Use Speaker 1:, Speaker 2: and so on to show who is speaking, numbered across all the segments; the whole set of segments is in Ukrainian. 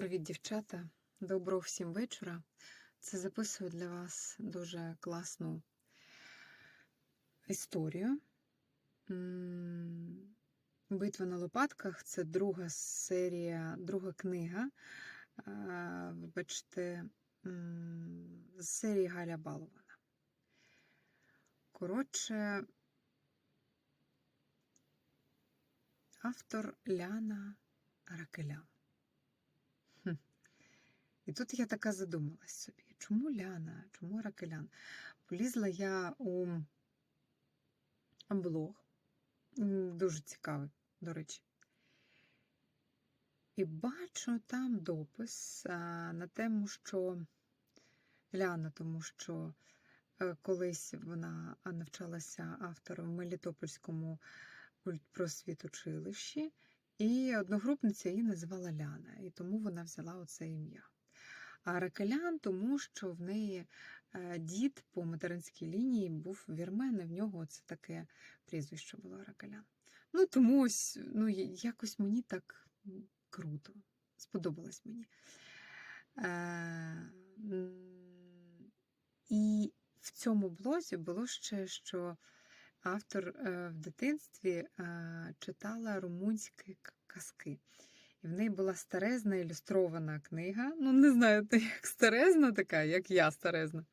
Speaker 1: Привіт, дівчата! Доброго всім вечора. Це записую для вас дуже класну історію. Битва на лопатках це друга серія, друга книга. Вибачте, з серії Галя Балована. Коротше, автор Ляна Ракелян. І тут я така задумалась собі, чому Ляна, чому Ракелян? Полізла я у блог, дуже цікавий, до речі. І бачу там допис на тему, що Ляна, тому що е, колись вона навчалася автором в Мелітопольському культпросвітучилищі, і одногрупниця її називала Ляна, і тому вона взяла оце ім'я. А Ракелян, тому що в неї е, дід по материнській лінії був вірмен, і в нього це таке прізвище було Ракелян. Ну, тому ось, ну, якось мені так круто, сподобалось мені. Е, І в цьому блозі було ще, що автор е, в дитинстві е, читала румунські казки. І в неї була старезна ілюстрована книга. Ну, не знаю, як старезна така, як я старезна.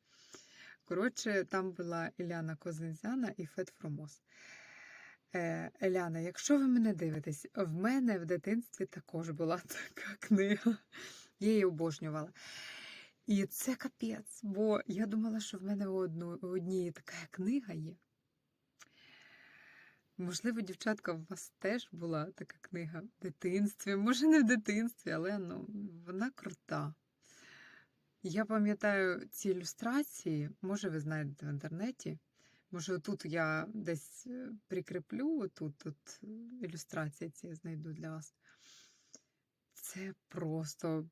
Speaker 1: Коротше, там була Іляна Козинзяна і Фет Фромос. Е, Еляна, якщо ви мене дивитесь, в мене в дитинстві також була така книга. Я її обожнювала. І це капець, бо я думала, що в мене у одній така книга є. Можливо, дівчатка, у вас теж була така книга в дитинстві. Може, не в дитинстві, але ну, вона крута. Я пам'ятаю ці ілюстрації, може, ви знайдете в інтернеті. Може, тут я десь е, прикріплю, тут, тут ілюстрації ці знайду для вас. Це просто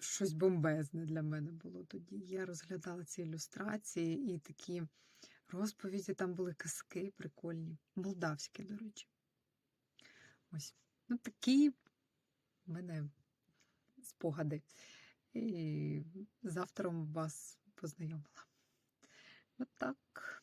Speaker 1: щось бомбезне для мене було тоді. Я розглядала ці ілюстрації і такі розповіді, там були казки прикольні, молдавські, до речі. Ось. Ну, такі в мене спогади. І з автором вас познайомила. Отак.